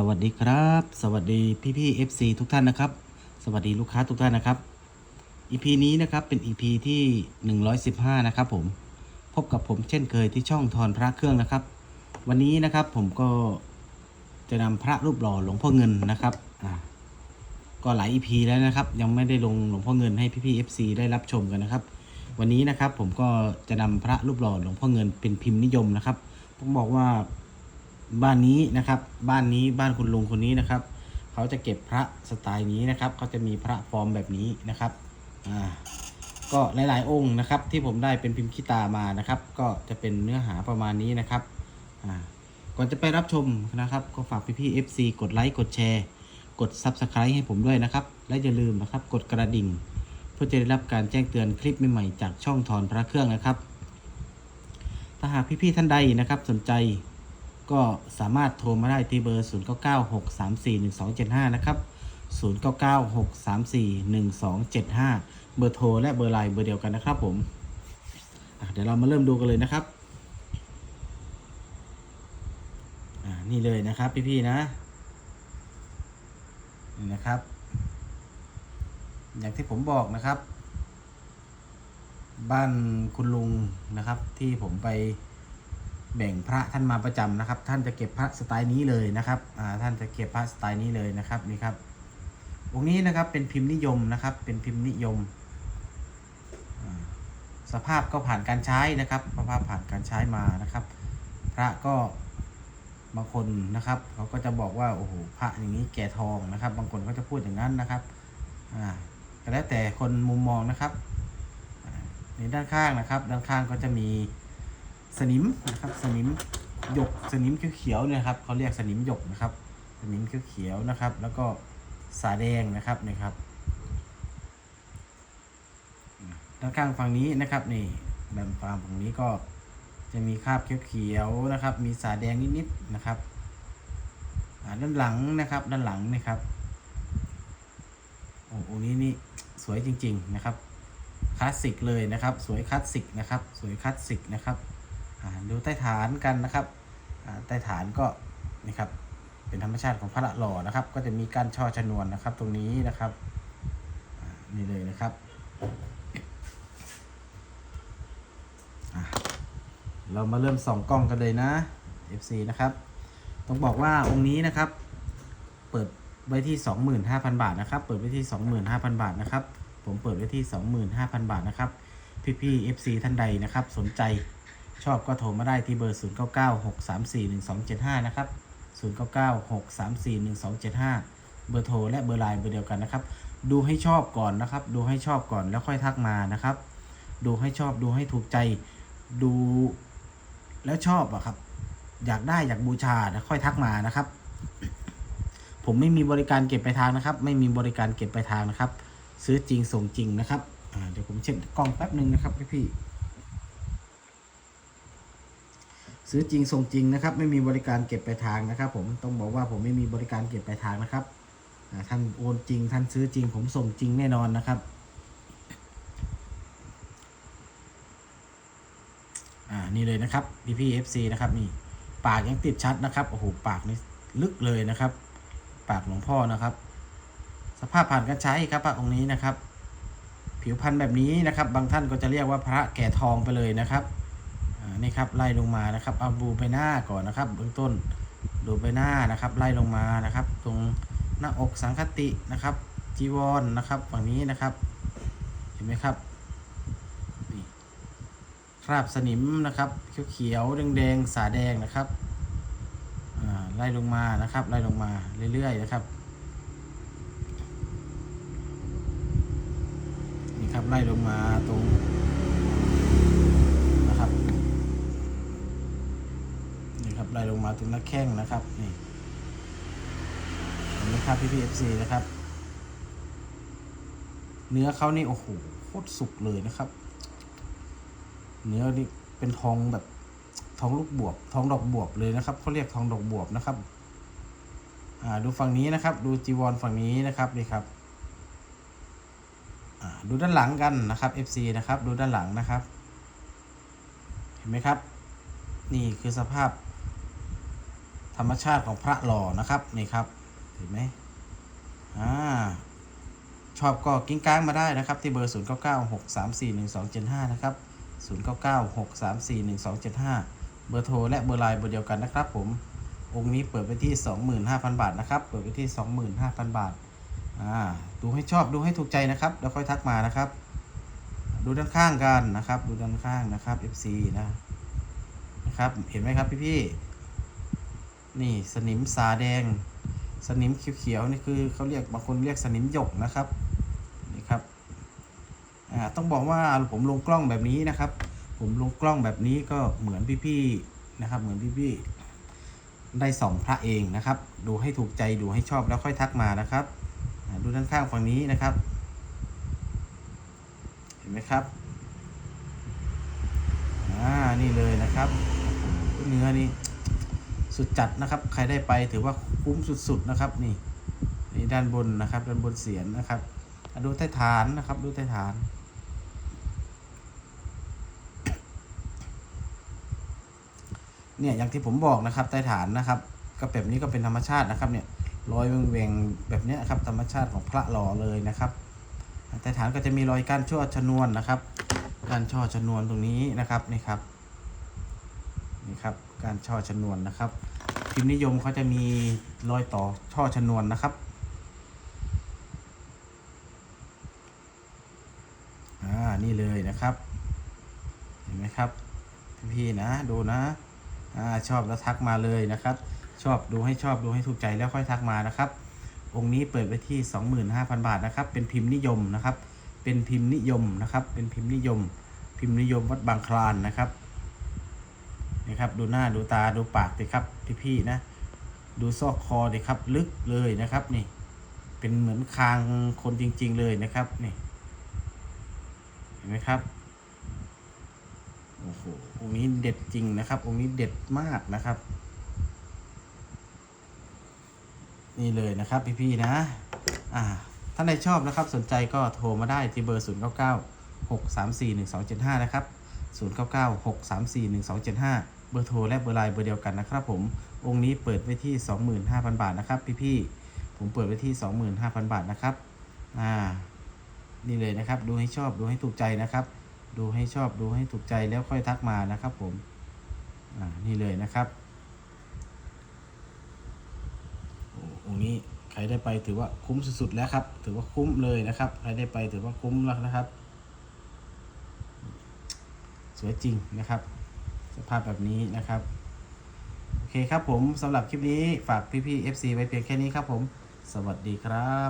สวัสดีครับ สวัสดีพี่พี่ FC ทุกท่านนะครับ สวัสดีลูกค้าทุกท่านนะครับ EP นี้นะครับเป็น EP ที่ 115 นะครับผมพบกับผมเช่นเคยที่ช่องทอนพระเครื่องนะครับ วันนี้นะครับผมก็จะนำพระรูปหล่อหลวงพ่อเงินนะครับอ่าก็หลาย EP แล้วนะครับ ยังไม่ได้ลงหลวงพ่อเงินให้พี่พี่ FC ได้รับชมกันนะครับ วันนี้นะครับผมก็จะนำพระรูปหล่อหลวงพ่อเงินเป็นพิมพ์นิยมนะครับต้องบอกว่า บ้านนี้นะครับ บ้านนี้บ้านคุณลุงคนนี้นะครับ เขาจะเก็บพระสไตล์นี้นะครับ เขาจะมีพระฟอร์มแบบนี้นะครับอ่าก็หลาย ๆ องค์นะครับ ที่ผมได้เป็นพิมพ์ขี้ตามานะครับ ก็จะเป็นเนื้อหาประมาณนี้นะครับอ่าก่อนจะไปรับชมนะครับ ก็ฝากพี่ๆ FC กดไลค์กดแชร์กด Subscribe ให้ผมด้วยนะครับ และอย่าลืมนะครับ กดกระดิ่ง เพื่อจะได้รับการแจ้งเตือนคลิปใหม่ๆ จากช่องถอนพระเครื่องนะครับ ถ้าหากพี่ๆท่านใดนะครับสนใจ ก็สามารถโทรมาได้ที่เบอร์ 0996341275 นะครับ 0996341275 เบอร์โทรและเบอร์ไลน์เบอร์เดียวกันนะครับผมเดี๋ยวเรามาเริ่มดูกันเลยนะครับอ่านี่เลยนะครับพี่ๆนะ นี่นะครับ อย่างที่ผมบอกนะครับ บ้านคุณลุงนะครับที่ผมไป แบ่งพระท่านมาประจำนะครับ ท่านจะเก็บพระสไตล์นี้เลยนะครับอ่าท่านจะเก็บพระสไตล์นี้เลยนะครับนี่ครับองค์นี้นะครับเป็นพิมพ์นิยมนะครับ เป็นพิมพ์นิยม สภาพก็ผ่านการใช้นะครับสภาพผ่านการใช้มานะครับ พระก็บางคนนะครับเขาก็จะบอกว่าโอ้โหพระอย่างนี้แก่ทองนะครับ บางคนก็จะพูดอย่างนั้นนะครับอ่าก็แล้วแต่คนมุมมองนะครับในด้านข้างนะครับ ด้านข้างก็จะมี สนิมนะครับสนิมหยกสนิมเขียวๆเนี่ยครับเขาเรียกสนิมหยกนะครับ สนิมเขียวๆนะครับ แล้วก็สาแดงนะครับนี่ครับด้านข้างฝั่งนี้นะครับนี่ด้านฝั่งฝั่งนี้ก็จะมีคราบเขียวๆนะครับ มีสาแดงนิดๆนะครับด้านหลังนะครับ ด้านหลังนี่ครับโอ้โหนี้นี่สวยจริง ๆนะครับคลาสสิกเลยนะครับ สวยคลาสสิกนะครับ สวยคลาสสิกนะครับ ดูใต้ฐานกันนะครับใต้ฐานก็นี่ครับเป็นธรรมชาติของพระหล่อนะครับ ก็จะมีการช่อชนวนนะครับ ตรงนี้นะครับนี่เลยนะครับเรามาเริ่มส่องกล้องกันเลยนะ FC นะครับ ต้องบอกว่าองค์นี้นะครับ เปิดไว้ที่ 25,000 บาทนะครับ เปิดไว้ที่ 25,000 บาทนะครับ ผมเปิดไว้ที่ 25,000 บาทนะครับ พี่ๆ FC ท่านใดนะครับ สนใจ ชอบก็โทรมาได้ที่เบอร์ 0996341275 นะครับ 0996341275 เบอร์โทรและเบอร์ไลน์เบอร์เดียวกันนะครับ ดูให้ชอบก่อนนะครับ ดูให้ชอบก่อนแล้วค่อยทักมานะครับ ดูให้ชอบดูให้ถูกใจ ดูแล้วชอบอะครับ อยากได้อยากบูชานะค่อยทักมานะครับ ผมไม่มีบริการเก็บไปลายทางนะครับ ไม่มีบริการเก็บไปลายทางนะครับ ซื้อจริงส่งจริงนะครับเดี๋ยวผมเช็ดกล้องแป๊บหนึ่งนะครับพี่พี่ๆ ซื้อจริงส่งจริงนะครับ ไม่มีบริการเก็บปลายทางนะครับ ผมต้องบอกว่าผมไม่มีบริการเก็บปลายทางนะครับท่านโอนจริง ท่านซื้อจริง ผมส่งจริงแน่นอนนะครับอ่านี่เลยนะครับพี่พี่เอฟซีนะครับนี่ปากยังติดชัดนะครับโอ้โหปากนี่ลึกเลยนะครับ ปากหลวงพ่อนะครับ สภาพผ่านการใช้ครับพระองค์นี้นะครับ ผิวพรรณแบบนี้นะครับ บางท่านก็จะเรียกว่าพระแก่ทองไปเลยนะครับ นี่ครับไล่ลงมานะครับเอาดูไปหน้าก่อนนะครับ เบื้องต้นดูไปหน้านะครับ ไล่ลงมานะครับ ตรงหน้าอกสังคตินะครับ จีวรนนะครับฝั่งนี้นะครับ เห็นไหมครับคราบสนิมนะครับ เขียวๆแดงๆสาแดงนะครับไล่ลงมานะครับ ไล่ลงมาเรื่อยๆนะครับนี่ครับไล่ลงมาตรงนะครับ นี่ครับไล่ลงมาตรงหน้าแข้งนะครับนี่เห็นไหมครับพี่พีเอฟซีนะครับ เนื้อเขานี่โอ้โหโคตรสุกเลยนะครับ เนื้อนี่เป็นทองแบบทองลูกบวบทองดอกบวบเลยนะครับเขาเรียกทองดอกบวบนะครับอ่าดูฝั่งนี้นะครับ ดูจีวรฝั่งนี้นะครับนี่ครับอ่าดูด้านหลังกันนะครับ FC นะครับ ดูด้านหลังนะครับ เห็นไหมครับ นี่คือสภาพ ธรรมชาติของพระหล่อนะครับนี่ครับเห็นไหมอ่าชอบก็กิ้งก้างมาได้นะครับ ที่เบอร์ 0 9 9 6 3 4 1 2 7 5 นะครับ 0 9 9 6 3 4 1 2 7 5 เบอร์โทรและเบอร์ไลน์เบอร์เดียวกันนะครับผม องค์นี้เปิดไปที่ 25,000 บาทนะครับ เปิดไปที่ 25,000 บาท อ่า ดูให้ชอบดูให้ถูกใจนะครับ แล้วค่อยทักมานะครับ ดูด้านข้างกันนะครับ ดูด้านข้างนะครับ FC นะ นะครับ เห็นไหมครับพี่ๆ นี่สนิมสาแดง สนิมเขียวๆนี่คือเขาเรียกบางคนเรียกสนิมหยกนะครับนี่ครับอ่าต้องบอกว่าผมลงกล้องแบบนี้นะครับ ผมลงกล้องแบบนี้ก็เหมือนพี่ๆนะครับ เหมือนพี่ๆได้สองพระเองนะครับ ดูให้ถูกใจดูให้ชอบแล้วค่อยทักมานะครับดูด้านข้างฝั่งนี้นะครับ เห็นไหมครับอ่านี่เลยนะครับ เนื้อนี่ สุดจัดนะครับ ใครได้ไปถือว่าคุ้มสุดๆนะครับนี่นี่ด้านบนนะครับ ด้านบนเสียนนะครับดูใต้ฐานนะครับดูใต้ฐาน เนี่ยอย่างที่ผมบอกนะครับใต้ฐานนะครับก็แบบนี้ก็เป็นธรรมชาตินะครับเนี่ยรอยเวงๆแบบนี้ครับธรรมชาติของพระหล่อเลยนะครับใต้ฐานก็จะมีรอยก้านช่อชนวนนะครับก้านช่อชนวนตรงนี้นะครับนี่ครับ นี่ครับกานช่อชนวนนะครับ พิมพ์นิยมเขาจะมีรอยต่อช่อชนวนนะครับอ่านี่เลยนะครับ เห็นไหมครับพี่ๆนะดูนะอ่าชอบแล้วทักมาเลยนะครับ ชอบดูให้ชอบดูให้ถูกใจแล้วค่อยทักมานะครับ องค์นี้เปิดไปที่ 25,000 บาทนะครับ เป็นพิมพ์นิยมนะครับ เป็นพิมพ์นิยมนะครับ เป็นพิมพ์นิยม พิมพ์นิยมวัดบางคลานนะครับ นี่ครับ ดูหน้าดูตาดูปากดิครับพี่ๆนะ ดูซอกคอดิครับ ลึกเลยนะครับนี่ เป็นเหมือนคางคนจริง ๆ เลยนะครับนี่เห็นไหมครับโอ้โหองค์นี้เด็ดจริงนะครับ องค์นี้เด็ดมากนะครับ นี่เลยนะครับพี่ๆนะ อ่าท่านใดชอบนะครับ สนใจก็โทรมาได้ที่เบอร์ 0 9 9 6 3 4 1 2 7 5 นะครับ 0 9 9 6 3 4 1 2 7 5 เบอร์โทรและเบอร์ไลน์เบอร์เดียวกันนะครับผมองค์นี้เปิดไว้ที่ 25,000 บาทนะครับ พี่ๆผมเปิดไว้ที่ 25,000 บาทนะครับอ่านี่เลยนะครับ ดูให้ชอบดูให้ถูกใจนะครับ ดูให้ชอบดูให้ถูกใจแล้วค่อยทักมานะครับผมอ่านี่เลยนะครับโอ้องค์นี้ใครได้ไปถือว่าคุ้มสุดๆแล้วครับ ถือว่าคุ้มเลยนะครับ ใครได้ไปถือว่าคุ้มแล้วนะครับ สวยจริงนะครับ สภาพแบบนี้นะครับ โอเคครับผมสำหรับคลิปนี้ฝากพี่ๆ FC ไว้เพียงแค่นี้ครับผม สวัสดีครับ